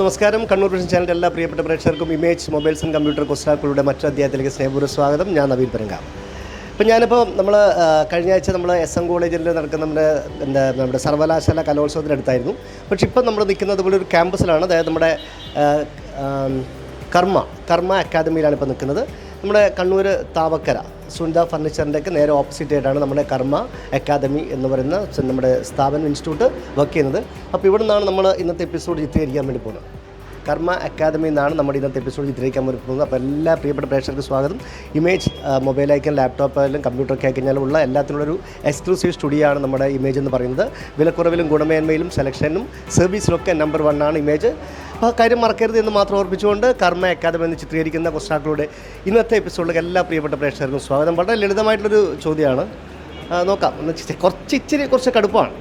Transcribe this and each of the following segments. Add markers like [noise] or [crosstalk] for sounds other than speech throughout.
നമസ്കാരം. കണ്ണൂർ വിഷൻ ചാനലിന്റെ എല്ലാ പ്രിയപ്പെട്ട പ്രേക്ഷകർക്കും ഇമേജ് മൊബൈൽസ് ആൻഡ് കമ്പ്യൂട്ടർ കൊസ്റ്റാക്കളുടെ മറ്റു അധ്യായത്തിലേക്ക് സ്നേഹപൂർവ സ്വാഗതം. ഞാൻ നവീൻ പെരങ്കാവ്. ഇപ്പം ഞാനിപ്പോൾ നമ്മൾ കഴിഞ്ഞ ആഴ്ച നമ്മൾ എസ് എം കോളേജിൽ നടക്കുന്ന നമ്മുടെ എന്താ നമ്മുടെ സർവകലാശാല കലോത്സവത്തിനടുത്തായിരുന്നു പക്ഷേ ഇപ്പം നമ്മൾ നിൽക്കുന്നത് ഇവിടെ ഒരു ക്യാമ്പസിലാണ്. അതായത് നമ്മുടെ കർമ്മ കർമ്മ അക്കാദമിയിലാണ് ഇപ്പോൾ നിൽക്കുന്നത്. നമ്മുടെ കണ്ണൂർ താവക്കര സുനിത ഫർണിച്ചറിന്റെ ഒക്കെ നേരെ ഓപ്പോസിറ്റ് ആയിട്ടാണ് നമ്മുടെ കർമ്മ അക്കാദമി എന്ന് പറയുന്ന നമ്മുടെ സ്ഥാപനം ഇൻസ്റ്റിറ്റ്യൂട്ട് വർക്ക് ചെയ്യുന്നത്. അപ്പോൾ ഇവിടെ നിന്നാണ് നമ്മൾ ഇന്നത്തെ എപ്പിസോഡ് ചിത്രീകരിക്കാൻ വേണ്ടി പോകുന്നത്. കർമ്മ അക്കാദമിയിൽ നിന്നാണ് നമ്മുടെ ഇന്നത്തെ എപ്പിസോഡ് ചിത്രീകരിക്കാൻ വേണ്ടി പോകുന്നത്. അപ്പോൾ എല്ലാ പ്രിയപ്പെട്ട പ്രേക്ഷകർക്ക് സ്വാഗതം. ഇമേജ് മൊബൈൽ ആയാലും ലാപ്ടോപ്പ് ആയാലും കമ്പ്യൂട്ടർ ഒക്കെ ആയിക്കഴിഞ്ഞാലും ഉള്ള എല്ലാത്തിനുള്ള ഒരു എക്സ്ക്ലൂസീവ് സ്റ്റുഡിയോ ആണ് നമ്മുടെ ഇമേജ് എന്ന് പറയുന്നത്. വിലക്കുറവിലും ഗുണമേന്മയിലും സെലക്ഷനും സർവീസിലൊക്കെ നമ്പർ വണ്ണാണ് ഇമേജ് അപ്പോൾ കാര്യം മറക്കരുത് എന്ന് മാത്രം ഓർപ്പിച്ചുകൊണ്ട് കർമ്മ അക്കാദമി എന്ന് ചിത്രീകരിക്കുന്ന കൊസ്റ്റാക്കളുടെ ഇന്നത്തെ എപ്പിസോഡിലേക്ക് എല്ലാ പ്രിയപ്പെട്ട പ്രേക്ഷകർക്കും സ്വാഗതം. വളരെ ലളിതമായിട്ടുള്ളൊരു ചോദ്യമാണ്. നോക്കാം. കുറച്ച് ഇച്ചിരി കുറച്ച് കടുപ്പമാണ്.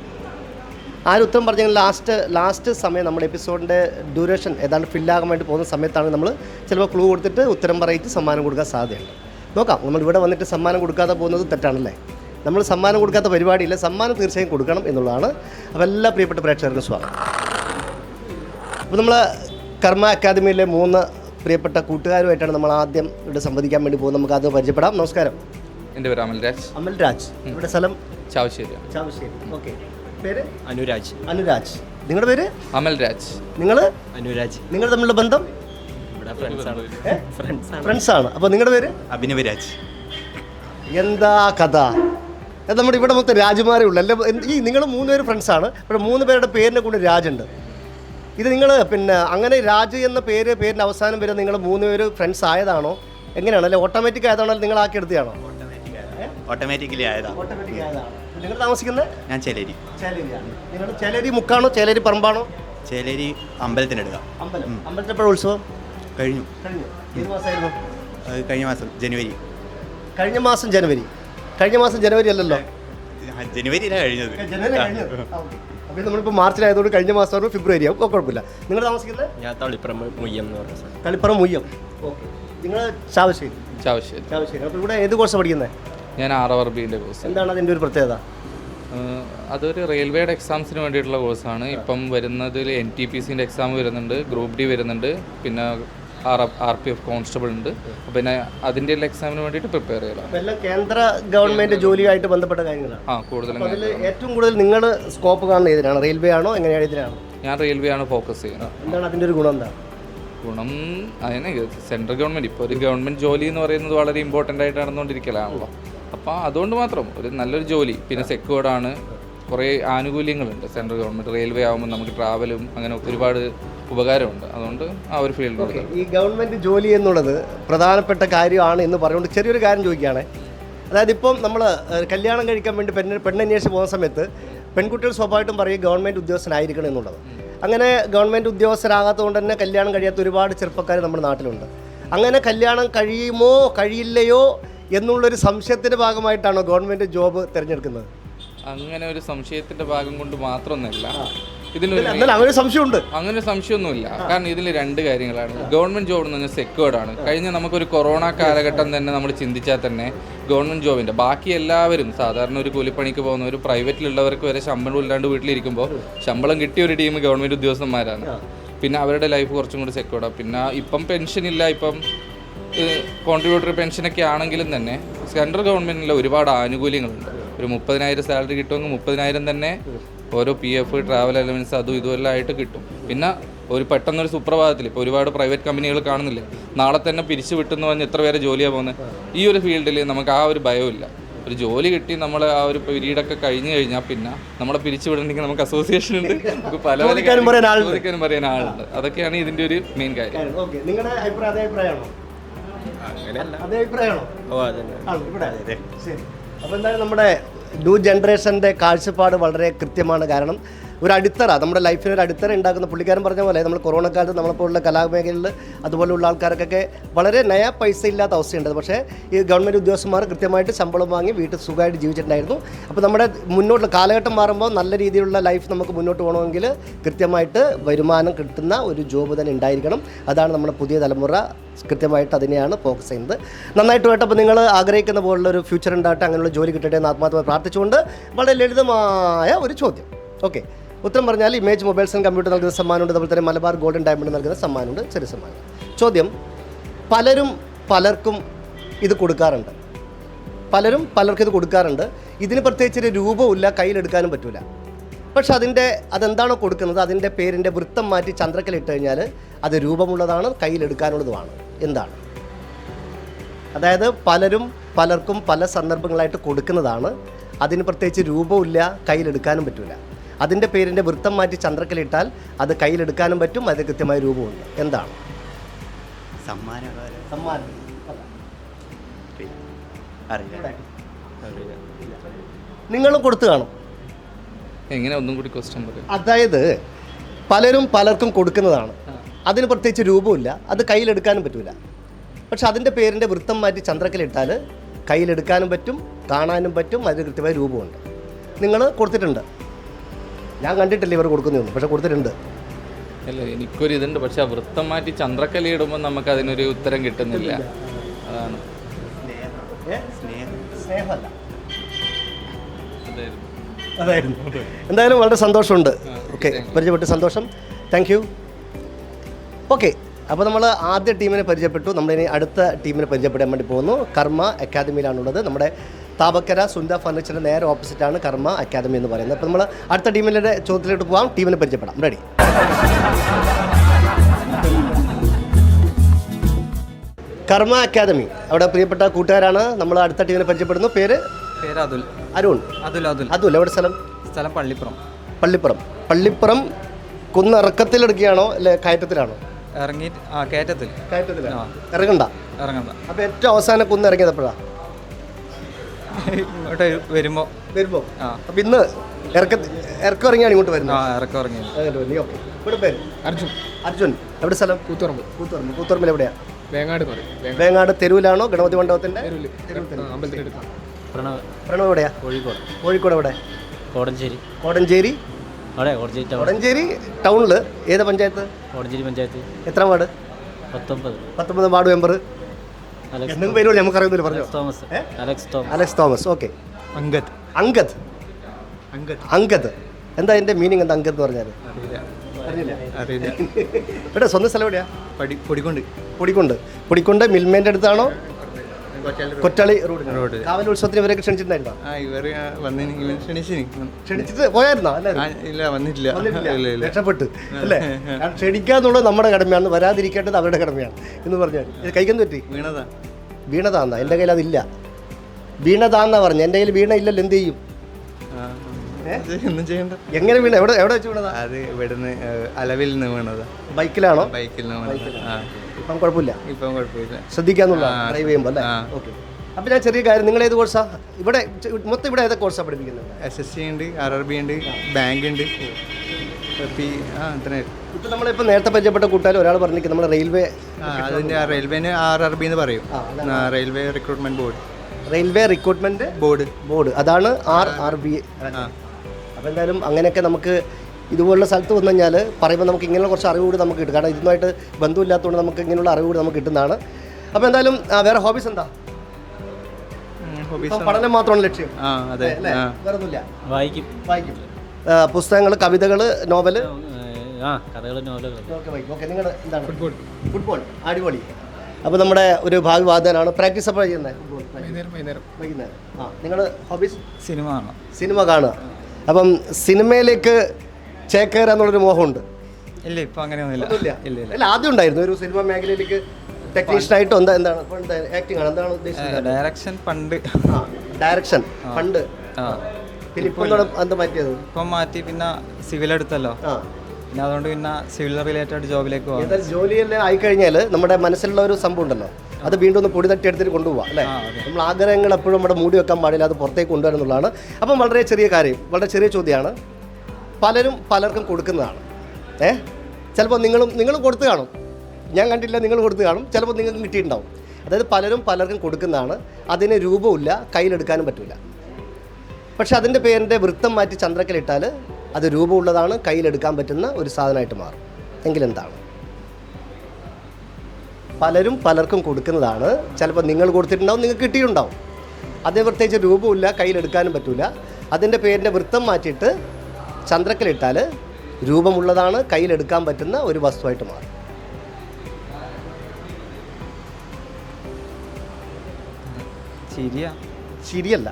ആരും ഉത്തരം പറഞ്ഞാൽ ലാസ്റ്റ് ലാസ്റ്റ് സമയം നമ്മുടെ എപ്പിസോഡിന്റെ ഡ്യൂറേഷൻ ഏതാണ്ട് ഫില്ലാകാൻ വേണ്ടി പോകുന്ന സമയത്താണ് നമ്മൾ ചിലപ്പോൾ ക്ലൂ കൊടുത്തിട്ട് ഉത്തരം പറയിച്ച് സമ്മാനം കൊടുക്കാൻ സാധ്യതയുണ്ട്. നോക്കാം. നമ്മൾ ഇവിടെ വന്നിട്ട് സമ്മാനം കൊടുക്കാതെ പോകുന്നത് തെറ്റാണല്ലേ? നമ്മൾ സമ്മാനം കൊടുക്കാത്ത പരിപാടിയില്ല. സമ്മാനം തീർച്ചയായും കൊടുക്കണം എന്നുള്ളതാണ്. അപ്പോൾ എല്ലാ പ്രിയപ്പെട്ട പ്രേക്ഷകർക്കും സ്വാഗതം. അപ്പോൾ നമ്മൾ കർമ്മ അക്കാദമിയിലെ മൂന്ന് പ്രിയപ്പെട്ട കൂട്ടുകാരുമായിട്ടാണ് നമ്മൾ ആദ്യം ഇവിടെ സംവദിക്കാൻ വേണ്ടി പോകുന്നത്. നമുക്ക് അത് പരിചയപ്പെടാം. നമസ്കാരം. എന്റെ പേര് അമൽരാജ് അമൽരാജ് ഇവിടെ സ്ഥലം? ചാവശ്ശേരി. ചാവശ്ശേരി. ഓക്കെ. പേര്? അനുരാജ്. അനുരാജ്. നിങ്ങളുടെ പേര്? അമൽരാജ് നിങ്ങൾ അനുരാജ്. നിങ്ങൾ തമ്മിലുള്ള ബന്ധം? ഇവിടെ ഫ്രണ്ട്സ് ആണ്. ഫ്രണ്ട്സ് ആണ്. ഫ്രണ്ട്സ് ആണ്. അപ്പോൾ നിങ്ങളുടെ പേര്? അഭിനവരാജ് എന്താ കഥ? നമ്മുടെ ഇവിടെ മൊത്തം രാജുമാരേ ഉള്ളൂ. അല്ല? ഈ നിങ്ങൾ മൂന്ന് പേര് ഫ്രണ്ട്സാണ് ഇവിടെ മൂന്ന് പേരുടെ പേരിനെ കൂടെ രാജുണ്ട്. ഇത് നിങ്ങൾ പിന്നെ അങ്ങനെ രാജ് എന്ന പേര് പേരിന്റെ അവസാനം വരെ നിങ്ങൾ മൂന്ന് പേര് ഫ്രണ്ട്സ് ആയതാണോ? എങ്ങനെയാണ്? അല്ലെ ഓട്ടോമാറ്റിക് ആയതാണോ? നിങ്ങൾ ആക്കി എടുത്തതാണോ? ഓട്ടോമാറ്റിക്കലി ആയതാ ഓട്ടോമാറ്റിക് ആയതാണ്. നിങ്ങൾ താമസിക്കുന്നത്? ഞാൻ ചേലേരി. നിങ്ങളുടെ ചേലേരി മുക്കാണോ? ചേലേരി പറമ്പാണോ? ചേലേരി അമ്പലത്തിനെടുക്ക അമ്പലം. അമ്പലത്തിലെപ്പോഴും ഉത്സവം? കഴിഞ്ഞു. കഴിഞ്ഞു. കഴിഞ്ഞ മാസം ജനുവരി. കഴിഞ്ഞ മാസം ജനുവരി. കഴിഞ്ഞ മാസം ജനുവരി അല്ലല്ലോ. ജനുവരി ജനുവരിയിലാണ് കഴിഞ്ഞത്. ജനുവരി കഴിഞ്ഞു അപ്പോൾ നമ്മളിപ്പോൾ മാർച്ചിലായതുകൊണ്ട് കഴിഞ്ഞ മാസം ഫെബ്രുവരി. ആവും കുഴപ്പമില്ല. നിങ്ങൾ താമസിക്കുന്നത്? ഞാൻ തളിപ്പുറം മുയ്യം എന്ന് പറഞ്ഞ സ്ഥലം തളിപ്പുറം മുയ്യം. ഓക്കെ. നിങ്ങൾ ചാവശ്ശേരി. ചാവശ്ശേരി. ചാവശ്ശേരി. അപ്പോൾ ഇവിടെ ഏത് കോഴ്സ് പഠിക്കുന്നത് ഞാൻ ആർ ആർ ബിന്റെ കോഴ്സ് എന്താണ് അതിന്റെ ഒരു പ്രത്യേകത? അതൊരു റെയിൽവേയുടെ എക്സാംസിന് വേണ്ടിയിട്ടുള്ള കോഴ്സാണ് ഇപ്പം വരുന്നതിൽ എൻ ടി പി സിന്റെ എക്സാം വരുന്നുണ്ട് ഗ്രൂപ്പ് ഡി വരുന്നുണ്ട് പിന്നെ R R P F constable ഉണ്ട്. പിന്നെ അതിന്റെ എല്ലാം എക്സാമിന് വേണ്ടിയിട്ട് പ്രിപ്പയർ ചെയ്യലാണ്. കേന്ദ്ര ഗവൺമെന്റ് ജോലിയായിട്ട് ബന്ധപ്പെട്ട കാര്യങ്ങളാണ് ആ കൂടുതലും അതിൽ ഏറ്റവും കൂടുതൽ നിങ്ങൾ സ്കോപ്പ് കാണുന്ന ഇതിനാണ് റെയിൽവേ ആണോ എങ്ങനെയാണ് ഇതിനാണ്? ഞാൻ റെയിൽവേ ആണ് ഫോക്കസ് ചെയ്യുന്നത്. എന്താണ് അതിന്റെ ഒരു ഗുണം എന്താ? ഗുണം അതിനെ സെൻട്രൽ ഗവൺമെന്റ് ഇപ്പോൾ ഒരു ഗവൺമെന്റ് ജോലി എന്ന് പറയുന്നത് വളരെ ഇമ്പോർട്ടന്റ് ആയിട്ട് നടന്നുകൊണ്ടിരിക്കലാണല്ലോ. അപ്പോൾ അതുകൊണ്ട് മാത്രം ഒരു നല്ലൊരു ജോലി. പിന്നെ സെക്യൂർഡാണ് കുറേ ആനുകൂല്യങ്ങളുണ്ട്. സെൻട്രൽ ഗവൺമെന്റ് റെയിൽവേ ആകുമ്പോൾ നമുക്ക് ട്രാവലും അങ്ങനെ ഒരുപാട് ഉപകാരമുണ്ട്. അതുകൊണ്ട് ആ ഒരു ഫീൽഡിലോട്ട് ഈ ഗവൺമെന്റ് ജോലി എന്നുള്ളത് പ്രധാനപ്പെട്ട കാര്യമാണ് എന്ന് പറഞ്ഞുകൊണ്ട് ചെറിയൊരു കാര്യം ചോദിക്കുകയാണ്. അതായത് ഇപ്പം നമ്മൾ കല്യാണം കഴിക്കാൻ വേണ്ടി പെണ്ണ് പെണ്ണന്വേഷിച്ച് പോകുന്ന സമയത്ത് പെൺകുട്ടികൾ സ്വാഭാവികമായിട്ടും പറയും ഗവൺമെന്റ് ഉദ്യോഗസ്ഥനായിരിക്കണം എന്നുള്ളത്. അങ്ങനെ ഗവൺമെന്റ് ഉദ്യോഗസ്ഥരാകാത്തതുകൊണ്ട് തന്നെ കല്യാണം കഴിയാത്ത ഒരുപാട് ചെറുപ്പക്കാർ നമ്മുടെ നാട്ടിലുണ്ട്. അങ്ങനെ കല്യാണം കഴിയുമോ കഴിയില്ലയോ എന്നുള്ളൊരു സംശയത്തിന്റെ ഭാഗമായിട്ടാണോ ഗവൺമെന്റ് ജോബ് തിരഞ്ഞെടുക്കുന്നത്? അങ്ങനെ ഒരു സംശയത്തിന്റെ ഭാഗം കൊണ്ട് മാത്രമൊന്നുമില്ല. ഇതിലൊരു അങ്ങനെ സംശയമുണ്ട്. അങ്ങനെ സംശയമൊന്നുമില്ല. കാരണം ഇതിൽ രണ്ട് കാര്യങ്ങളാണ്. ഗവൺമെന്റ് ജോബ് എന്ന് പറഞ്ഞാൽ സെക്യൂർഡ് ആണ് കഴിഞ്ഞ നമുക്കൊരു കൊറോണ കാലഘട്ടം തന്നെ നമ്മൾ ചിന്തിച്ചാൽ തന്നെ ഗവൺമെന്റ് ജോബിന്റെ ബാക്കി എല്ലാവരും സാധാരണ ഒരു കൂലിപ്പണിക്ക് പോകുന്ന ഒരു പ്രൈവറ്റിലുള്ളവർക്ക് വരെ ശമ്പളം ഇല്ലാണ്ട് വീട്ടിലിരിക്കുമ്പോൾ ശമ്പളം കിട്ടിയ ഒരു ടീം ഗവൺമെന്റ് ഉദ്യോഗസ്ഥന്മാരാണ്. പിന്നെ അവരുടെ ലൈഫ് കുറച്ചും കൂടി സെക്യൂർഡാണ് പിന്നെ ഇപ്പം പെൻഷൻ ഇല്ല ഇപ്പം കോൺട്രിബ്യൂട്ടറി പെൻഷനൊക്കെ ആണെങ്കിലും തന്നെ സെൻട്രൽ ഗവൺമെന്റിലെ ഒരുപാട് ആനുകൂല്യങ്ങളുണ്ട്. ഒരു മുപ്പതിനായിരം സാലറി കിട്ടുമെങ്കിൽ മുപ്പതിനായിരം തന്നെ ഓരോ പി എഫ് ട്രാവൽ അലവൻസ് അതും ഇതുമെല്ലാം ആയിട്ട് കിട്ടും. പിന്നെ ഒരു പെട്ടെന്നൊരു സുപ്രഭാതത്തിൽ ഇപ്പോൾ ഒരുപാട് പ്രൈവറ്റ് കമ്പനികൾ കാണുന്നില്ലേ? നാളെ തന്നെ പിരിച്ചു വിട്ടെന്ന് പറഞ്ഞ് എത്ര പേരെ ജോലിയാണ് പോകുന്നത് ഈ ഒരു ഫീൽഡിൽ നമുക്ക് ആ ഒരു ഭയമില്ല ഒരു ജോലി കിട്ടി നമ്മൾ ആ ഒരു പീരീഡൊക്കെ കഴിഞ്ഞു കഴിഞ്ഞാൽ പിന്നെ നമ്മളെ പിരിച്ചു വിടണമെങ്കിൽ നമുക്ക് അസോസിയേഷൻ ഉണ്ട്. നമുക്ക് പല പല ചോദിക്കാനും പറയാൻ ആളുണ്ട്. അതൊക്കെയാണ് ഇതിന്റെ ഒരു മെയിൻ കാര്യം. ഓക്കെ. നിങ്ങളുടെ അഭിപ്രായം അതേ അഭിപ്രായമാണോ? അതേ അഭിപ്രായമാണോ? ഓ അതെ. ശരി. അപ്പോൾ എന്തായാലും നമ്മുടെ ന്യൂ ജനറേഷന്റെ കാഴ്ചപ്പാട് വളരെ കൃത്യമാണ്. കാരണം ഒരു അടിത്തറ നമ്മുടെ ലൈഫിന് ഒരു അടിത്തറ ഉണ്ടാക്കുന്ന പുള്ളിക്കാരൻ പറഞ്ഞ പോലെ നമ്മൾ കൊറോണ കാലത്ത് നമ്മളെപ്പോലുള്ള കലാമേഖലയിൽ അതുപോലുള്ള ആൾക്കാർക്കൊക്കെ വളരെ നയ പൈസ ഇല്ലാത്ത അവസ്ഥയുണ്ട്. പക്ഷേ ഈ ഗവൺമെന്റ് ഉദ്യോഗസ്ഥന്മാർ കൃത്യമായിട്ട് ശമ്പളം വാങ്ങി വീട്ടിൽ സുഖമായിട്ട് ജീവിച്ചിട്ടുണ്ടായിരുന്നു. അപ്പോൾ നമ്മുടെ മുന്നോട്ടുള്ള കാലഘട്ടം മാറുമ്പോൾ നല്ല രീതിയിലുള്ള ലൈഫ് നമുക്ക് മുന്നോട്ട് പോകണമെങ്കിൽ കൃത്യമായിട്ട് വരുമാനം കിട്ടുന്ന ഒരു ജോബ് തന്നെ ഉണ്ടായിരിക്കണം. അതാണ് നമ്മുടെ പുതിയ തലമുറ കൃത്യമായിട്ട് അതിനെയാണ് ഫോക്കസ് ചെയ്യുന്നത്. നന്നായിട്ട് കേട്ടപ്പോൾ നിങ്ങൾ ആഗ്രഹിക്കുന്ന പോലുള്ള ഒരു ഫ്യൂച്ചർ ഉണ്ടാകട്ടെ അങ്ങനെയുള്ള ജോലി കിട്ടട്ടെ എന്ന് ആത്മാർത്ഥമായി പ്രാർത്ഥിച്ചുകൊണ്ട് വളരെ ലളിതമായ ഒരു ചോദ്യം. ഓക്കെ ഉത്തരം പറഞ്ഞാൽ ഇമേജ് മൊബൈൽസ് ആൻഡ് കമ്പ്യൂട്ടർ നൽകുന്ന സമ്മാനമുണ്ട്. അതുപോലെ തന്നെ മലബാർ ഗോൾഡൻ ഡയമണ്ട് നൽകുന്ന സമ്മാനമുണ്ട്. ചെറിയ സമ്മാനം. ചോദ്യം പലരും പലർക്കും ഇത് കൊടുക്കാറുണ്ട്. പലരും പലർക്കും ഇത് കൊടുക്കാറുണ്ട്. ഇതിന് പ്രത്യേകിച്ച് ഒരു രൂപമില്ല കയ്യിലെടുക്കാനും പറ്റില്ല പക്ഷെ അതിന്റെ അതെന്താണോ കൊടുക്കുന്നത് അതിന്റെ പേരിന്റെ വൃത്തം മാറ്റി ചന്ദ്രക്കലിട്ട് കഴിഞ്ഞാൽ അത് രൂപമുള്ളതാണ് കയ്യിലെടുക്കാനുള്ളതുമാണ്. എന്താണ്? അതായത് പലരും പലർക്കും പല സന്ദർഭങ്ങളായിട്ട് കൊടുക്കുന്നതാണ്. അതിന് പ്രത്യേകിച്ച് രൂപമില്ല കയ്യിലെടുക്കാനും പറ്റില്ല അതിന്റെ പേരിന്റെ വൃത്തം മാറ്റി ചന്ദ്രക്കലിട്ടാൽ അത് കയ്യിലെടുക്കാനും പറ്റും അതിന് കൃത്യമായ രൂപമുണ്ട്. എന്താണ്? സമ്മാനം. നിങ്ങളും കൊടുത്തു കാണും. എങ്ങനെ ഒന്നും കൂടി ക്വസ്റ്റ്യൻ അതായത് പലരും പലർക്കും കൊടുക്കുന്നതാണ്. അതിന് പ്രത്യേകിച്ച് രൂപമില്ല അത് കയ്യിലെടുക്കാനും പറ്റില്ല പക്ഷെ അതിന്റെ പേരിന്റെ വൃത്തം മാറ്റി ചന്ദ്രക്കലിട്ടാൽ കയ്യിലെടുക്കാനും പറ്റും കാണാനും പറ്റും അതിന് കൃത്യമായ രൂപമുണ്ട്. നിങ്ങൾ കൊടുത്തിട്ടുണ്ട്. ഞാൻ കണ്ടിട്ടില്ല ഇവർ കൊടുക്കുന്നൊന്നും പക്ഷെ കൊടുത്തിട്ടുണ്ട്. അല്ല എനിക്കൊരു ഇതുണ്ട് പക്ഷെ ആ വൃത്തം മാറ്റി ചന്ദ്രക്കല ഇടുമ്പോൾ നമുക്ക് അതിനൊരു ഉത്തരം കിട്ടുന്നില്ല. അതാണ്. സ്നേഹം. സ്നേഹമല്ല. അതായിരുന്നു. അതായിരുന്നു എന്തായാലും വളരെ സന്തോഷമുണ്ട്. ഓക്കെ പരിചയപ്പെട്ട് സന്തോഷം. താങ്ക് യു ഓക്കെ അപ്പോൾ നമ്മൾ ആദ്യ ടീമിനെ പരിചയപ്പെട്ടു. നമ്മളിനി അടുത്ത ടീമിനെ പരിചയപ്പെടാൻ വേണ്ടി പോകുന്നു. കർമ്മ അക്കാദമിയിലാണുള്ളത്. നമ്മുടെ താപക്കര സുന്ദ ഫർണിച്ചറിന്റെ നേരെ ഓപ്പോസിറ്റാണ് കർമ്മ അക്കാദമി എന്ന് പറയുന്നത്. അപ്പോൾ നമ്മൾ അടുത്ത ടീമിന്റെ ചോദ്യത്തിലോട്ട് പോകാം ടീമിനെ പരിചയപ്പെടാം. റെഡി കർമ്മ അക്കാദമി അവിടെ പ്രിയപ്പെട്ട കൂട്ടുകാരാണ്. നമ്മൾ അടുത്ത ടീമിനെ പരിചയപ്പെടുന്നു. പേര്? പേര് അതുൽ. അരുൺ. അതുൽ അതുൽ. അതുൽ. എവിടെ സ്ഥലം? സ്ഥലം പള്ളിപ്പുറം. പള്ളിപ്പുറം. പള്ളിപ്പുറം കുന്നിറക്കത്തിലെടുക്കുകയാണോ അല്ലെ കയറ്റത്തിലാണോ? ഇറങ്ങി ആ കയറ്റത്തിൽ. കയറ്റത്തിലാണ് ഇറങ്ങണ്ട. ഇറങ്ങണ്ട. അപ്പോൾ ഏറ്റവും അവസാനം കുന്ന് ഇറങ്ങിയതപ്പോഴാ ഇങ്ങോട്ട് വരുമ്പോൾ വരുമ്പോ. ആ. അപ്പോൾ ഇന്ന് ഇറക്ക ഇറക്കം ഇറങ്ങിയാണ് ഇങ്ങോട്ട് ആ വരുന്നത്. ഇറക്കം ഇറങ്ങി അങ്ങനെ വരും. നീ ഓക്കെ. ഇവിടെ പേര്? അർജുൻ. അർജുൻ. എവിടെ സ്ഥലം? കൂത്തുറമ്പ് കൂത്തുറമ്പ് കൂത്തുറമ്പിൽ എവിടെയാ? വേങ്ങാട് വേങ്ങാട്. തെരുവിലാണോ? ഗണപതി. ആ, അമ്പലത്തിനടുത്ത് പ്രണവ്. പ്രണവ് എവിടെയാ? കോഴിക്കോട്. കോഴിക്കോട് എവിടെ? കോടഞ്ചേരി. കോടഞ്ചേരി? അവിടെ കോടഞ്ചേരി ടൗണിൽ ഏത് പഞ്ചായത്ത്? കോടഞ്ചേരി പഞ്ചായത്ത്. എത്ര വാർഡ്? പത്തൊമ്പത്. പത്തൊമ്പത് വാർഡ് മെമ്പർ അലക്സ് എന്തെങ്കിലും നമുക്ക് അറിയുന്നില്ല പറഞ്ഞോ. Thomas. Alex Thomas. Alex Thomas okay. Angad Angad. Angad Angad. എന്താ അതിന്റെ മീനിങ് എന്താ അങ്കദ് എന്ന് പറഞ്ഞാൽ അറിയില്ല. എവിടെ സ്വന്തം സ്ഥലം എവിടെയാ? പടി പൊടിക്കൊണ്ട്. പൊടിക്കൊണ്ട്. പൊടിക്കൊണ്ട് മിൽമേന്റെ അടുത്താണോ? കൊറ്റാളി റോഡ്. കാവൽ ഉത്സവത്തിന് ഇവരൊക്കെ ക്ഷണിച്ചിട്ടുണ്ടായിരുന്നോ? ആ ഇവർ വന്നിന് ഇവൻ ക്ഷണിച്ചിന് ക്ഷണിച്ചിട്ട് പോയായിരുന്നോ? ആ, ഇല്ല വന്നിട്ടില്ല. ഇല്ല ഇല്ല. രക്ഷപ്പെട്ട്. അല്ലേ? [laughs] കാരണം ക്ഷണിക്കാന്നുള്ളത് നമ്മുടെ കടമയാണ്. വരാതിരിക്കേണ്ടത് അവരുടെ കടമയാണ് എന്ന് പറഞ്ഞാൽ ഇത് കൈക്കെന്ന് പറ്റി വീണതാ. വീണതാന്ന? എന്റെ കയ്യിൽ അതില്ല. വീണതാന്നാ പറഞ്ഞു എന്റെ കയ്യിൽ വീണ ഇല്ലല്ലോ എന്ത് ചെയ്യും? ആ, ഇത് ഒന്നും ചെയ്യണ്ട. എങ്ങനെ വീണ? എവിടെ എവിടെ വെച്ച് വീണതാ? അത് ഇവിടുന്ന് ഏഹ്, അലവിൽ നിന്ന് വീണതാ. ബൈക്കിലാണോ? ബൈക്കിൽ നിന്ന് വീണതാ. ആ. ഇപ്പം കുഴപ്പമില്ല. ഇപ്പം കുഴപ്പമില്ല. ശ്രദ്ധിക്കാന്നുള്ള. ഡ്രൈവ് ചെയ്യുമ്പോൾ അല്ലേ. ഓക്കെ അപ്പം ഞാൻ ചെറിയ കാര്യം നിങ്ങൾ ഏത് കോഴ്സാ ഇവിടെ മൊത്തം ഇവിടെ ഏത് കോഴ്സാണ് പഠിപ്പിക്കുന്നത്? എസ് എസ് സി ഉണ്ട് ആർ ആർ ബി ഉണ്ട് ബാങ്ക് ഉണ്ട്. ഇപ്പം നമ്മളിപ്പോൾ നേരത്തെ പരിചയപ്പെട്ട കൂട്ടുകാർ ഒരാൾ പറഞ്ഞിരിക്കും നമ്മുടെ റെയിൽവേ അതിന്റെ അതിന്റെ റെയിൽവേന് ആർ ആർ ബി എന്ന് പറയും. Railway recruitment board railway recruitment board board അതാണ് ആർ ആർ ബി അപ്പോൾ എന്തായാലും അങ്ങനെയൊക്കെ നമുക്ക് ഇതുപോലുള്ള സ്ഥലത്ത് വന്നു കഴിഞ്ഞാൽ പറയുമ്പോൾ നമുക്ക് ഇങ്ങനെയുള്ള കുറച്ച് അറിവ് കൂടി നമുക്ക് കിട്ടും. കാരണം ഇതുമായിട്ട് ബന്ധമില്ലാത്തതുകൊണ്ട് നമുക്ക് ഇങ്ങനെയുള്ള അറിവ് കൂടി നമുക്ക് കിട്ടുന്നതാണ്. അപ്പോൾ എന്തായാലും വേറെ ഹോബീസ് എന്താ? പഠനം മാത്രമാണ് ലക്ഷ്യം. വായിക്കും. വായിക്കും. പുസ്തകങ്ങൾ കവിതകൾ നോവൽ ഫുട്ബോൾ ഫുട്ബോൾ അടിപൊളി. അപ്പോൾ നമ്മുടെ ഒരു ഭാവി വാദനാണ് പ്രാക്ടീസ് അപ്പോൾ ചെയ്യുന്നത് വൈകുന്നേരം ആ നിങ്ങൾ ഹോബീസ് സിനിമ കാണുക സിനിമ കാണുക. അപ്പം സിനിമയിലേക്ക് ചേക്കേറുക എന്നുള്ളൊരു മോഹമുണ്ട്. ഇല്ല ഇപ്പൊ അങ്ങനെയൊന്നുമില്ല. ഇല്ല ഇല്ല. അല്ല ആദ്യം ഉണ്ടായിരുന്നു. ഒരു സിനിമ മേഖലയിലേക്ക് ടെക്നീഷ്യനായിട്ടോ എന്താ എന്താണ്? ആക്ടിംഗ് ആണ്. എന്താണ് ഉദ്ദേശിച്ചത്? ഡയറക്ഷൻ പണ്ട്. ഡയറക്ഷൻ പണ്ട്. പിന്നെ ഇപ്പം എന്താണ് എന്താ മാറ്റിയത്? ഇപ്പം മാറ്റി പിന്നെ സിവിൽ എടുത്തല്ലോ. പിന്നെ അതുകൊണ്ട് പിന്നെ സിവിൽ റിലേറ്റഡ് ജോബിലേക്ക് പോകാം ഏതായാലും ആയി ആയിക്കഴിഞ്ഞാൽ നമ്മുടെ മനസ്സിലുള്ള ഒരു സംഭവം ഉണ്ടല്ലോ. അത് വീണ്ടും ഒന്ന് പൊടി തട്ടി എടുത്തിട്ട് കൊണ്ടുപോകാം അല്ലേ? നമ്മൾ ആഗ്രഹങ്ങൾ എപ്പോഴും നമ്മുടെ മൂടി വെക്കാൻ പാടില്ല അത് പുറത്തേക്ക് കൊണ്ടുവരാൻ എന്നുള്ളതാണ് അപ്പം വളരെ ചെറിയ കാര്യം വളരെ ചെറിയ ചോദ്യമാണ്. പലരും പലർക്കും കൊടുക്കുന്നതാണ്. ഏ? ചിലപ്പോൾ നിങ്ങളും നിങ്ങളും കൊടുത്തു കാണും. ഞാൻ കണ്ടില്ല നിങ്ങൾ കൊടുത്തു കാണും. ചിലപ്പോൾ നിങ്ങൾക്ക് കിട്ടിയിട്ടുണ്ടാവും. അതായത് പലരും പലർക്കും കൊടുക്കുന്നതാണ്. അതിന് രൂപമില്ല കയ്യിലെടുക്കാനും പറ്റില്ല പക്ഷെ അതിന്റെ പേരിന്റെ വൃത്തം മാറ്റി ചന്ദ്രക്കലിട്ടാൽ അത് രൂപമുള്ളതാണ് കയ്യിലെടുക്കാൻ പറ്റുന്ന ഒരു സാധനമായിട്ട് മാറും. എങ്കിലെന്താണ് പലരും പലർക്കും കൊടുക്കുന്നതാണ്. ചിലപ്പോൾ നിങ്ങൾ കൊടുത്തിട്ടുണ്ടാവും നിങ്ങൾക്ക് കിട്ടിയിട്ടുണ്ടാവും. അതിന് പ്രത്യേകിച്ച് രൂപമില്ല കയ്യിലെടുക്കാനും പറ്റില്ല അതിന്റെ പേരിന്റെ വൃത്തം മാറ്റിയിട്ട് ചന്ദ്രക്കലിട്ടാൽ രൂപമുള്ളതാണ് കയ്യിലെടുക്കാൻ പറ്റുന്ന ഒരു വസ്തുവായിട്ട് മാറും. ശരിയാ ശരിയല്ല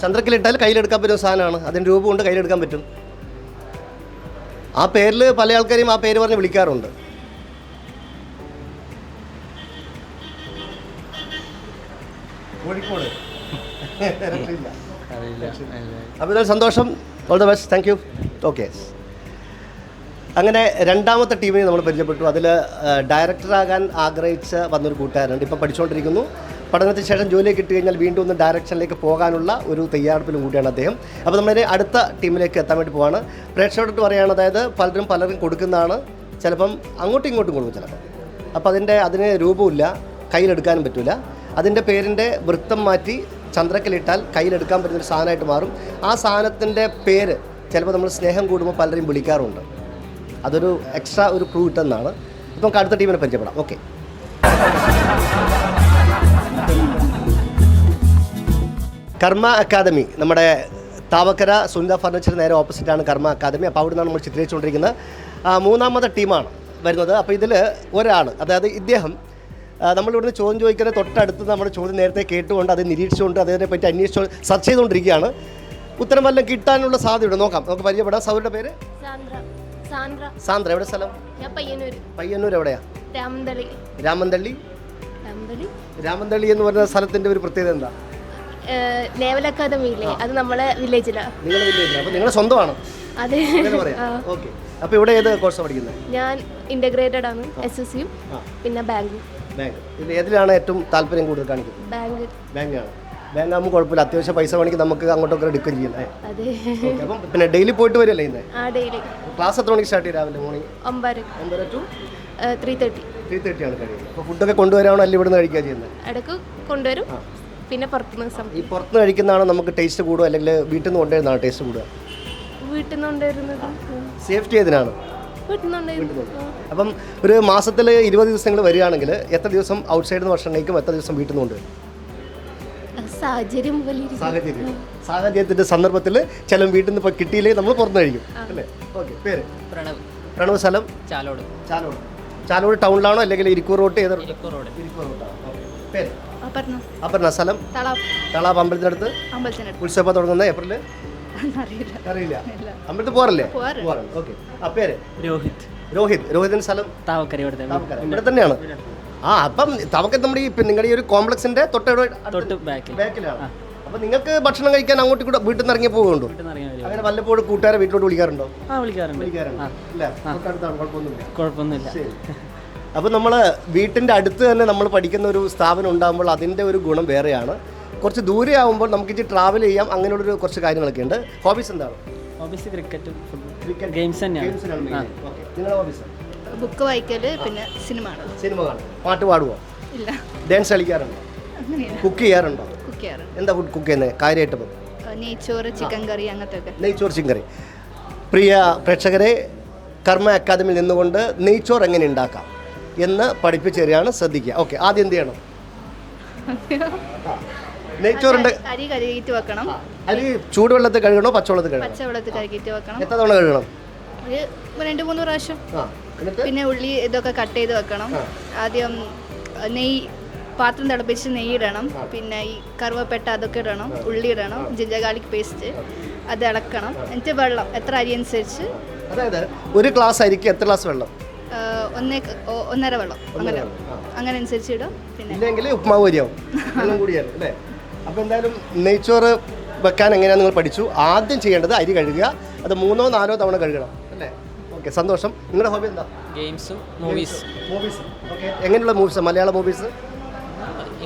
ചന്ദ്രക്കലിട്ടാൽ കയ്യിലെടുക്കാൻ പറ്റുന്ന സാധനമാണ്. അതിന് രൂപം കൊണ്ട് കയ്യിലെടുക്കാൻ പറ്റും. ആ പേരിൽ പല ആൾക്കാരെയും ആ പേര് പറഞ്ഞ് വിളിക്കാറുണ്ട്. അപ്പോൾ ഇതൊരു സന്തോഷം. All the best thank you okay അങ്ങനെ രണ്ടാമത്തെ ടീമിനെ നമ്മൾ പരിചയപ്പെട്ടു. അതിൽ ഡയറക്ടറാകാൻ ആഗ്രഹിച്ച് വന്നൊരു കൂട്ടുകാരുണ്ട് ഇപ്പോൾ പഠിച്ചുകൊണ്ടിരിക്കുന്നു പഠനത്തിന് ശേഷം ജോലി കിട്ടി കഴിഞ്ഞാൽ വീണ്ടും ഒന്ന് ഡയറക്ഷനിലേക്ക് പോകാനുള്ള ഒരു തയ്യാറെടുപ്പിലും കൂടിയാണ് അദ്ദേഹം. അപ്പോൾ നമ്മുടെ അടുത്ത ടീമിലേക്ക് എത്താൻ വേണ്ടി പോവാണ്. പ്രേക്ഷകരോട് പറയുകയാണ് അതായത് പലരും പലരും കൊടുക്കുന്നതാണ്. ചിലപ്പം അങ്ങോട്ടും ഇങ്ങോട്ടും കൊടുക്കും ചിലപ്പം. അപ്പോൾ അതിന്റെ അതിന് രൂപമില്ല കയ്യിലെടുക്കാനും പറ്റില്ല അതിന്റെ പേരിന്റെ വൃത്തം മാറ്റി ചന്ദ്രക്കലിട്ടാൽ കയ്യിലെടുക്കാൻ പറ്റുന്ന ഒരു സാധനമായിട്ട് മാറും. ആ സാധനത്തിന്റെ പേര് ചിലപ്പോൾ നമ്മൾ സ്നേഹം കൂടുമ്പോൾ പലരെയും വിളിക്കാറുണ്ട്. അതൊരു എക്സ്ട്രാ ഒരു ക്രൂ കിട്ടുന്നതാണ് ഇപ്പം അടുത്ത ടീമിനെ പരിചയപ്പെടാം. ഓക്കെ കർമ്മ അക്കാദമി നമ്മുടെ താവക്കര സുനിത ഫർണിച്ചർ നേരെ ഓപ്പോസിറ്റാണ് കർമ്മ അക്കാദമി. അപ്പോൾ അവിടെ നിന്നാണ് നമ്മൾ ചിത്രീകരിച്ചുകൊണ്ടിരിക്കുന്നത്. മൂന്നാമത്തെ ടീമാണ് വരുന്നത്. അപ്പോൾ ഇതിൽ ഒരാൾ അതായത് ഇദ്ദേഹം നമ്മളിവിടുന്ന് ചോദ്യം ചോദിക്കുന്ന തൊട്ടടുത്ത് നമ്മുടെ ചോദ്യം നേരത്തെ കേട്ടുകൊണ്ട് അത് നിരീക്ഷിച്ചുകൊണ്ട് അതിനെ പറ്റി അന്വേഷിച്ചു സെർച്ച് ചെയ്തുകൊണ്ടിരിക്കുകയാണ്. ഉത്തരം വല്ലതും കിട്ടാനുള്ള സാധ്യതയുണ്ട്? നോക്കാം. നമുക്ക് പരിചയപ്പെടാം. സൗരുടെ പേര്? സാന്ദ്ര. എവിടെ സ്ഥലം? പയ്യന്നൂർ എവിടെയാ? രാമന്തളി രാമന്തള്ളി? രാമന്തളി രാമന്തള്ളി എന്ന് പറഞ്ഞ സ്ഥലത്തിന്റെ ഒരു പ്രത്യേകത എന്താ? നേവൽ അക്കാദമി ഇല്ലേ? അത് നമ്മളെ നിങ്ങളുടെ അപ്പോൾ നിങ്ങളുടെ സ്വന്തമാണ്. അതെ. ഓക്കെ. അപ്പോൾ ഇവിടെ ഏത് കോഴ്സാണ് പഠിക്കുന്നത്? ഞാൻ ഇന്റഗ്രേറ്റഡ് ആണ് എസ് എസ് സിയും പിന്നെ ബാങ്ക് ബാങ്ക്. ഇതിൽ ഏതിലാണ് ഏറ്റവും താല്പര്യം കൂടുതൽ കാണിക്കുന്നത്? ബാങ്ക്. ബാങ്കാണ്. ബാങ്ക് ആകുമ്പോൾ കുഴപ്പമില്ല. അത്യാവശ്യം പൈസ വേണമെങ്കിൽ നമുക്ക് അങ്ങോട്ടൊക്കെ എടുക്കുകയും ചെയ്യാം ഏ. അതെ. ഓക്കെ അപ്പം പിന്നെ ഡെയിലി പോയിട്ട് വരില്ലേ ഇന്ന്? ആ ഡെയിലി. ക്ലാസ് എത്ര മണിക്ക് സ്റ്റാർട്ട് ചെയ്യും രാവിലെ? മോർണിംഗ് ഒമ്പത്. ഒമ്പത് to three thirty three thirty ആണ് കഴിയുന്നത്. അപ്പോൾ ഫുഡൊക്കെ കൊണ്ടുവരാണോ അല്ല ഇവിടുന്ന് കഴിക്കുക ചെയ്യുന്നത്? ഇടയ്ക്ക് കൊണ്ടുവരും. പിന്നെ പുറത്തുനിന്ന് സം ഈ പുറത്തുനിന്ന് കഴിക്കുന്നതാണോ നമുക്ക് ടേസ്റ്റ് കൂടുക അല്ലെങ്കിൽ വീട്ടിൽ നിന്ന് കൊണ്ടുവരുന്നതാണ് ടേസ്റ്റ് കൂടുക? വീട്ടിൽ നിന്ന് കൊണ്ടുവരുന്നത്. സേഫ്റ്റി ഏതിനാണ്? അപ്പം ഒരു മാസത്തിൽ ഇരുപത് ദിവസങ്ങൾ വരികയാണെങ്കിൽ എത്ര ദിവസം ഔട്ട്സൈഡിൽ നിന്ന് ഭക്ഷണം കഴിക്കും? എത്ര ദിവസം വീട്ടിൽ നിന്ന് കൊണ്ടുവരും സാഹചര്യം പോലെ ഇരിക്കും. സാഹചര്യം. സാഹചര്യത്തിന്റെ സന്ദർഭത്തിൽ ചില വീട്ടിൽ നിന്ന് ഇപ്പൊ കിട്ടിയില്ലെങ്കിൽ നമ്മൾ പുറത്തു കഴിക്കും. അല്ലേ? ഓക്കെ പേര്? പ്രണവ്. പ്രണവ് സ്ഥലം ചാലോട്. ചാലോട്. ചാലോട് ടൗണിലാണോ അല്ലെങ്കിൽ ഇരിക്കൂർ റോട്ട് ഏത്? ഇരിക്കൂർ റോഡ്. ഇരിക്കൂർ പേര്? അപർണ. അപർണ സ്ഥലം തളാപ്പ് തളാപ്പ് അമ്പലത്തിനടുത്ത്? അമ്പലത്തിനടുത്ത്. ഉത്സവം തുടങ്ങുന്ന ഏപ്രിൽ? അറിയില്ല. അമ്പലത്തിൽ. പോകാറുണ്ട്. ഓക്കെ. പേര്? രോഹിത്. രോഹിത്. രോഹിതിന്റെ സ്ഥലം? താവക്കര ഇവിടെ ഇവിടെ തന്നെയാണ്? ആ അപ്പം തവക്ക നമ്മുടെ ഈ നിങ്ങളുടെ ഈ ഒരു കോംപ്ലക്സിന്റെ തൊട്ട് തൊട്ട് ബാക്കിലാണ്. അപ്പൊ നിങ്ങൾക്ക് ഭക്ഷണം കഴിക്കാൻ അങ്ങോട്ട് കൂടെ വീട്ടിൽ നിന്ന് ഇറങ്ങി പോകുന്നുണ്ടോ അങ്ങനെ വല്ലപ്പോഴും കൂട്ടുകാരെ വീട്ടിലോട്ട് വിളിക്കാറുണ്ടോ? കുഴപ്പമൊന്നുമില്ല. അപ്പോൾ നമ്മൾ വീട്ടിന്റെ അടുത്ത് തന്നെ നമ്മൾ പഠിക്കുന്ന ഒരു സ്ഥാപനം ഉണ്ടാകുമ്പോൾ അതിന്റെ ഒരു ഗുണം വേറെയാണ്. കുറച്ച് ദൂരെ ആകുമ്പോൾ നമുക്ക് ഇച്ചിരി ട്രാവൽ ചെയ്യാം. അങ്ങനെയുള്ളൊരു കുറച്ച് കാര്യങ്ങളൊക്കെ ഉണ്ട്. ഹോബീസ് എന്താണ്? ഹോബീസ് ക്രിക്കറ്റും ഫുട്ബോൾ ക്രിക്കറ്റ് ഗെയിംസ് തന്നെയാണ്. നിങ്ങളുടെ ഹോബീസ് ബുക്ക് വായിക്കൽ പിന്നെ സിനിമ സിനിമ കാണും. പാട്ട് പാടുമോ ഇല്ല. ഡാൻസ് കളിക്കാറുണ്ടോ? കുക്ക് ചെയ്യാറുണ്ടോ? കുക്ക് ചെയ്യാറുണ്ട്. എന്താ ഫുഡ് കുക്ക് ചെയ്യുന്നത് കാര്യമായിട്ട് നെയ്ച്ചോറ് ചിക്കൻ കറി അങ്ങനത്തെ ഒക്കെ ചിക്കൻ കറി പ്രിയ പ്രേക്ഷകരെ കർമ്മ അക്കാദമിയിൽ നിന്നുകൊണ്ട് നെയ്ച്ചോറ് എങ്ങനെ ഉണ്ടാക്കാം എന്ന് പഠിപ്പിച്ചു തരികയാണ് ശ്രദ്ധിക്കുക. ഓക്കെ ആദ്യം എന്ത് ചെയ്യണം. നെയ്ച്ചോറുണ്ട്. അരി കഴുകിയിട്ട് വെക്കണം. അരി ചൂടുവെള്ളത്തിൽ കഴുകണോ പച്ചവെള്ളത്തിൽ കഴുകണോ? പച്ചവെള്ളത്തിൽ കഴുകിയിട്ട് വെക്കണം. എത്ര തവണ കഴുകണം? ഒരു രണ്ട് മൂന്ന് പ്രാവശ്യം. ആ എന്നിട്ട്? പിന്നെ ഉള്ളി ഇതൊക്കെ കട്ട് ചെയ്ത് വെക്കണം. ആദ്യം നെയ്യ് പാത്രം തിളപ്പിച്ച് നെയ്യ് ഇടണം. പിന്നെ ഈ കറുവപ്പെട്ട അതൊക്കെ ഇടണം. ഉള്ളി ഇടണം. ജിഞ്ചർ ഗാർലിക് പേസ്റ്റ് അത് ഇളക്കണം. എന്നിട്ട് വെള്ളം എത്ര അരി അനുസരിച്ച്? അതായത് ഒരു ഗ്ലാസ് അരിക്ക് എത്ര ഗ്ലാസ് വെള്ളം? ഒന്നേ ഒന്നര വെള്ളം. അങ്ങനെ. അങ്ങനെ അനുസരിച്ച് ഇടും. പിന്നെ ഉപ്മാവ് അല്ലേ? അപ്പോൾ എന്തായാലും നെയ്ച്ചോറ് വെക്കാൻ എങ്ങനെയാണ് നിങ്ങൾ പഠിച്ചു. ആദ്യം ചെയ്യേണ്ടത് അരി കഴുകുക. അത് മൂന്നോ നാലോ തവണ കഴുകണം. അല്ലേ? ഓക്കെ സന്തോഷം. നിങ്ങളുടെ ഹോബി എന്താ? ഗെയിംസും മൂവീസ് മൂവീസ് ഓക്കെ എങ്ങനെയുള്ള movies Malayala movies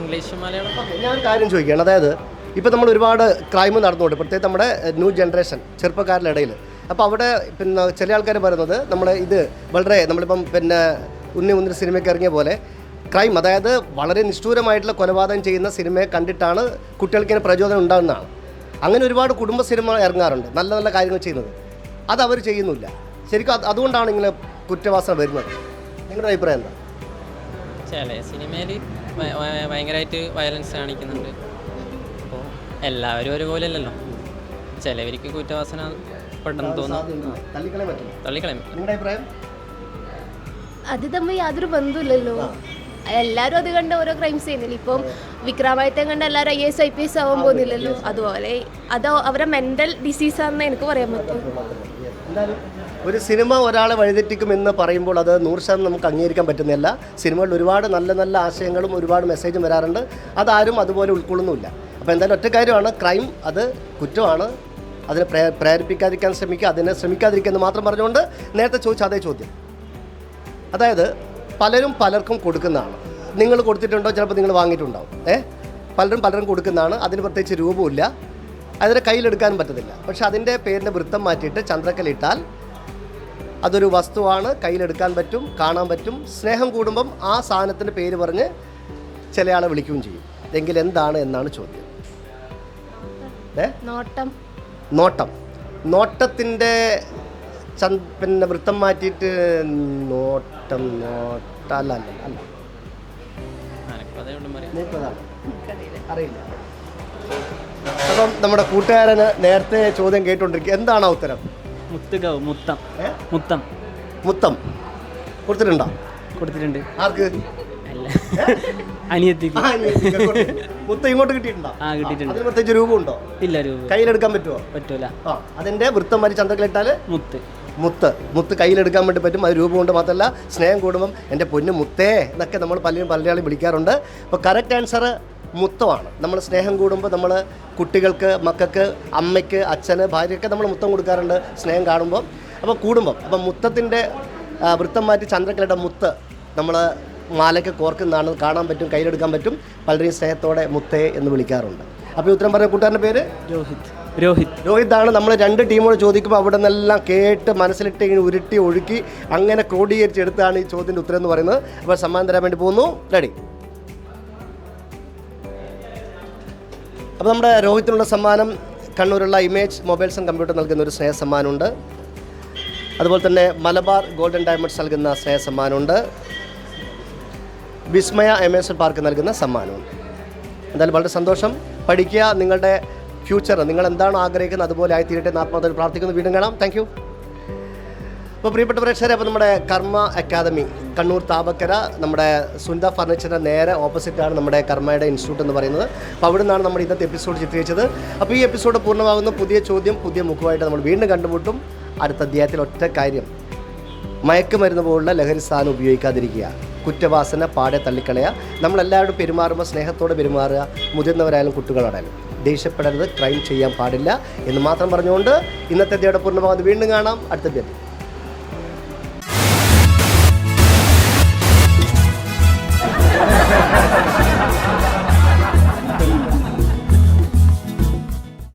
English Malayalam. ഞാൻ ഒരു കാര്യം ചോദിക്കുകയാണ്. അതായത് ഇപ്പോൾ നമ്മൾ ഒരുപാട് ക്രൈം നടന്നുകൊണ്ട് പ്രത്യേകിച്ച് നമ്മുടെ ന്യൂ ജനറേഷൻ ചെറുപ്പക്കാരുടെ ഇടയിൽ അപ്പോൾ അവിടെ പിന്നെ ചില ആൾക്കാർ പറയുന്നത് നമ്മൾ ഇത് വളരെ നമ്മളിപ്പം പിന്നെ ഉണ്ണി മുന്തിരി സിനിമയ്ക്ക് ഇറങ്ങിയ പോലെ ക്രൈം അതായത് വളരെ നിഷ്ഠൂരമായിട്ടുള്ള കൊലപാതകം ചെയ്യുന്ന സിനിമയെ കണ്ടിട്ടാണ് കുട്ടികൾക്ക് ഇങ്ങനെ പ്രചോദനം ഉണ്ടാകുന്നതാണ്. അങ്ങനെ ഒരുപാട് കുടുംബ സിനിമ ഇറങ്ങാറുണ്ട് നല്ല നല്ല കാര്യങ്ങൾ ചെയ്യുന്നത്. അത് അവർ ചെയ്യുന്നില്ല. ശരിക്കും അത് അതുകൊണ്ടാണ് ഇങ്ങനെ കുറ്റവാസന വരുന്നത്. നിങ്ങളുടെ അഭിപ്രായം എന്താ? ചില സിനിമയിൽ ഭയങ്കരമായിട്ട് വയലൻസ് കാണിക്കുന്നുണ്ട്. അപ്പോൾ എല്ലാവരും ഒരുപോലെ അല്ലല്ലോ? ചിലവർക്ക് കുറ്റവാസന പെട്ടെന്ന് തോന്നുന്നു തള്ളിക്കളയാൻ പറ്റില്ല. നിങ്ങളുടെ അഭിപ്രായം? അത് തമ്മിൽ യാതൊരു ബന്ധമില്ലല്ലോ എല്ലാവരും അത് കണ്ട് ഓരോ ക്രൈംസ് ചെയ്യുന്നില്ല? ഇപ്പം വിക്രമാദിത്യം കണ്ട് എല്ലാവരും I S I P S ആവാൻ പോകുന്നില്ലല്ലോ. അതുപോലെ അത് അവരെ മെന്റൽ ഡിസീസാണെന്ന് എനിക്ക് പറയാൻ പറ്റും. ഒരു സിനിമ ഒരാളെ വഴിതെറ്റിക്കും എന്ന് പറയുമ്പോൾ അത് നൂറ് ശതമാനം നമുക്ക് അംഗീകരിക്കാൻ പറ്റുന്നില്ല. സിനിമകളിൽ ഒരുപാട് നല്ല നല്ല ആശയങ്ങളും ഒരുപാട് മെസ്സേജും വരാറുണ്ട്. അതാരും അതുപോലെ ഉൾക്കൊള്ളുന്നുമില്ല. അപ്പോൾ എന്തായാലും ഒറ്റ കാര്യമാണ്. ക്രൈം അത് കുറ്റമാണ്. അതിനെ പ്രേ പ്രേരിപ്പിക്കാതിരിക്കാൻ ശ്രമിക്കുക അതിനെ ശ്രമിക്കാതിരിക്കുക എന്ന് മാത്രം പറഞ്ഞുകൊണ്ട് നേരത്തെ ചോദിച്ച അതേ ചോദ്യം. അതായത് പലരും പലർക്കും കൊടുക്കുന്നതാണ്. നിങ്ങൾ കൊടുത്തിട്ടുണ്ടോ? ചിലപ്പോൾ നിങ്ങൾ വാങ്ങിയിട്ടുണ്ടാവും. ഏ? പലരും പലരും കൊടുക്കുന്നതാണ്. അതിന് പ്രത്യേകിച്ച് രൂപമില്ല അതിനെ കയ്യിലെടുക്കാൻ പറ്റത്തില്ല. പക്ഷെ അതിന്റെ പേരിന്റെ വൃത്തം മാറ്റിയിട്ട് ചന്ദ്രക്കലിട്ടാൽ അതൊരു വസ്തുവാണ്. കയ്യിലെടുക്കാൻ പറ്റും കാണാൻ പറ്റും. സ്നേഹം കൂടുമ്പം ആ സാധനത്തിന്റെ പേര് പറഞ്ഞ് ചിലയാളെ വിളിക്കുകയും ചെയ്യും. എങ്കിൽ എന്താണ് എന്നാണ് ചോദ്യം. നോട്ടം. നോട്ടം. നോട്ടത്തിന്റെ പിന്നെ വൃത്തം മാറ്റിയിട്ട് നോട്ടം നോട്ട അല്ല അല്ല. അല്ല അറിയില്ല. അപ്പം നമ്മുടെ കൂട്ടുകാരന് നേരത്തെ ചോദ്യം കേട്ടുകൊണ്ടിരിക്കുക എന്താണ് ഉത്തരം? മുത്തുകാവ് മുത്തം. മുത്തം. മുത്തം. കൊടുത്തിട്ടുണ്ടോ? കൊടുത്തിട്ടുണ്ട്. ആർക്ക്? കൊടുത്തു. മുത്തം ഇങ്ങോട്ട് കിട്ടിയിട്ടുണ്ടോ? ആ കിട്ടിയിട്ടുണ്ട്. പ്രത്യേകിച്ച് രൂപമുണ്ടോ? ഇല്ല രൂപ. കയ്യിലെടുക്കാൻ പറ്റുമോ പറ്റൂല. ആ അതിന്റെ വൃത്തം മാറ്റി ചന്ദ്രക്കലിട്ടാൽ മുത്ത്. മുത്ത്. മുത്ത് കയ്യിലെടുക്കാൻ വേണ്ടി പറ്റും. അത് രൂപം കൊണ്ട് മാത്രമല്ല സ്നേഹം കൂടുമ്പം എന്റെ പൊന്നു മുത്തേ എന്നൊക്കെ നമ്മൾ പലരും പലരാളും വിളിക്കാറുണ്ട്. അപ്പോൾ കറക്റ്റ് ആൻസർ മുത്തമാണ് നമ്മൾ സ്നേഹം കൂടുമ്പോൾ നമ്മൾ കുട്ടികൾക്ക് മക്കൾക്ക് അമ്മയ്ക്ക് അച്ഛന് ഭാര്യയ്ക്ക് നമ്മൾ മുത്തം കൊടുക്കാറുണ്ട് സ്നേഹം കാണുമ്പോൾ അപ്പോൾ കൂടുമ്പം. അപ്പം മുത്തത്തിന്റെ വൃത്തം മാറ്റി ചന്ദ്രക്കലയുടെ മുത്ത് നമ്മൾ മാലയ്ക്ക് കോർക്കുന്നതാണ്. കാണാൻ പറ്റും കയ്യിലെടുക്കാൻ പറ്റും. പലരെയും സ്നേഹത്തോടെ മുത്തേ എന്ന് വിളിക്കാറുണ്ട്. അപ്പോൾ ഉത്തരം പറഞ്ഞ കൂട്ടുകാരന്റെ പേര്? രോഹിത് രോഹിത്. രോഹിതാണ് നമ്മൾ രണ്ട് ടീമോട് ചോദിക്കുമ്പോൾ അവിടെ നിന്നെല്ലാം കേട്ട് മനസ്സിലിട്ട് ഇങ്ങനെ ഉരുട്ടി ഒഴുക്കി അങ്ങനെ ക്രോഡീകരിച്ചെടുത്താണ് ഈ ചോദ്യത്തിന്റെ ഉത്തരം എന്ന് പറയുന്നത്. അപ്പോൾ സമ്മാനം തരാൻ വേണ്ടി പോകുന്നു. റെഡി അപ്പോൾ നമ്മുടെ രോഹിത്തിനുള്ള സമ്മാനം കണ്ണൂരുള്ള ഇമേജ് മൊബൈൽസ് ആൻഡ് കമ്പ്യൂട്ടർ നൽകുന്ന ഒരു സ്നേഹ സമ്മാനമുണ്ട്. അതുപോലെ തന്നെ മലബാർ ഗോൾഡൻ ഡയമണ്ട്സ് നൽകുന്ന സ്നേഹ സമ്മാനമുണ്ട്. വിസ്മയ എമേസൺ പാർക്ക് നൽകുന്ന സമ്മാനമുണ്ട്. എന്തായാലും വളരെ സന്തോഷം. പഠിക്കുക നിങ്ങളുടെ ഫ്യൂച്ചർ. നിങ്ങൾ എന്താണ് ആഗ്രഹിക്കുന്നത്? അതുപോലെ ആയിത്തീരട്ടെ. എന്ന് ആത്മാർത്ഥത്തിൽ പ്രാർത്ഥിക്കുന്നു. വീണ്ടും കാണാം. താങ്ക് യു അപ്പോൾ പ്രിയപ്പെട്ട പ്രേക്ഷകരെ അപ്പോൾ നമ്മുടെ കർമ്മ അക്കാദമി കണ്ണൂർ താപക്കര നമ്മുടെ സുനിത ഫർണിച്ചറിന്റെ നേരെ ഓപ്പോസിറ്റാണ് നമ്മുടെ കർമ്മയുടെ ഇൻസ്റ്റിറ്റ്യൂട്ട് എന്ന് പറയുന്നത്. അപ്പോൾ അവിടെ നിന്നാണ് നമ്മുടെ ഇന്നത്തെ എപ്പിസോഡ് ചിത്രീകരിച്ചത്. അപ്പോൾ ഈ എപ്പിസോഡ് പൂർണമാകുന്ന. പുതിയ ചോദ്യം പുതിയ മുഖമായിട്ട് നമ്മൾ വീണ്ടും കണ്ടുമുട്ടും. അടുത്ത അധ്യായത്തിൽ ഒറ്റ കാര്യം. മയക്കുമരുന്ന് പോലുള്ള ലഹരി സാധനം ഉപയോഗിക്കാതിരിക്കുക. കുറ്റവാസന പാടെ തള്ളിക്കളയുക. നമ്മളെല്ലാവരും പെരുമാറുമ്പോൾ സ്നേഹത്തോടെ പെരുമാറുക. മുതിർന്നവരായാലും കുട്ടികളായാലും. ദേഷ്യപ്പെടരുത് ക്രൈം ചെയ്യാൻ പാടില്ല എന്ന് മാത്രം പറഞ്ഞുകൊണ്ട് ഇന്നത്തെ അധ്യായം പൂർണമാകുന്നത് വീണ്ടും കാണാം. അടുത്ത അധ്യായം